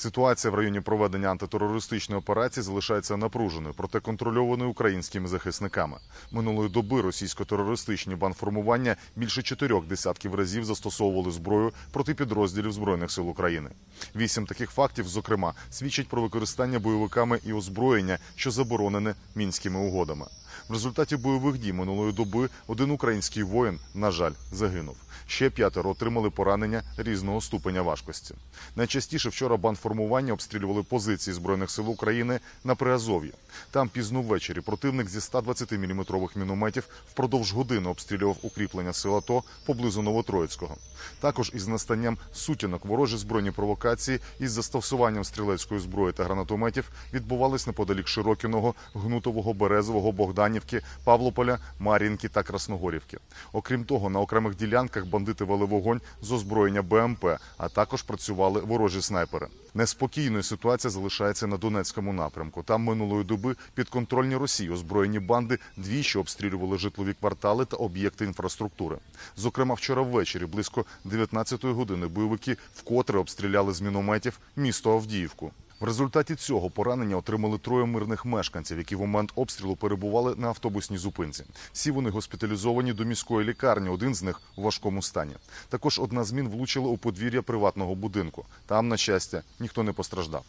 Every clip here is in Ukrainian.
Ситуація в районі проведення антитерористичної операції залишається напруженою, проте контрольованою українськими захисниками. Минулої доби російсько-терористичні банформування більше чотирьох десятків разів застосовували зброю проти підрозділів збройних сил України. Вісім таких фактів, зокрема, свідчать про використання бойовиками і озброєння, що заборонене мінськими угодами. В результаті бойових дій минулої доби один український воїн, на жаль, загинув. Ще п'ятеро отримали поранення різного ступеня важкості. Найчастіше вчора бандформування обстрілювали позиції збройних сил України на Приазов'ї. Там пізно ввечері противник зі 120-мм мінометів впродовж години обстрілював укріплення сил АТО поблизу Новотроїцького. Також із настанням сутінок ворожі збройні провокації із застосуванням стрілецької зброї та гранатометів відбувались неподалік Широкіного, Гнутового, Березового, Богданівки, Павлополя, Мар'їнки та Красногорівки. Окрім того, на окремих ділянках бандити вели вогонь з озброєння БМП, а також працювали ворожі снайпери. Неспокійною ситуація залишається на Донецькому напрямку. Там минулої доби підконтрольні Росії озброєні банди двічі обстрілювали житлові квартали та об'єкти інфраструктури. Зокрема, вчора ввечері близько 19-ї години бойовики вкотре обстріляли з мінометів місто Авдіївку. В результаті цього поранення отримали троє мирних мешканців, які в момент обстрілу перебували на автобусній зупинці. Всі вони госпіталізовані до міської лікарні. Один з них у важкому стані. Також одна з мін влучила у подвір'я приватного будинку. Там, на щастя, ніхто не постраждав.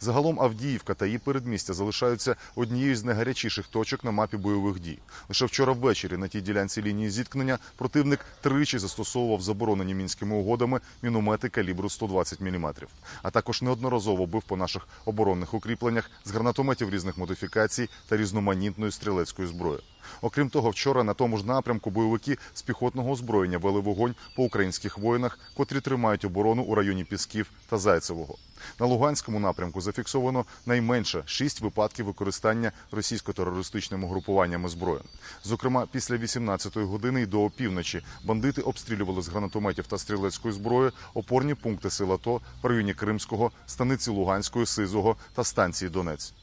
Загалом Авдіївка та її передмістя залишаються однією з найгарячіших точок на мапі бойових дій. Лише вчора ввечері на тій ділянці лінії зіткнення противник тричі застосовував заборонені мінськими угодами міномети калібру 120 мм. А також неодноразово бив по наших оборонних укріпленнях з гранатометів різних модифікацій та різноманітної стрілецької зброї. Окрім того, вчора на тому ж напрямку бойовики з піхотного озброєння вели вогонь по українських воїнах, котрі тримають оборону у районі Пісків та Зайцевого. На Луганському напрямку зафіксовано найменше шість випадків використання російсько-терористичними групуваннями зброї. Зокрема, після 18-ї години і до опівночі бандити обстрілювали з гранатометів та стрілецької зброї опорні пункти сил АТО в районі Кримського, станиці Луганської, Сизого та станції Донець.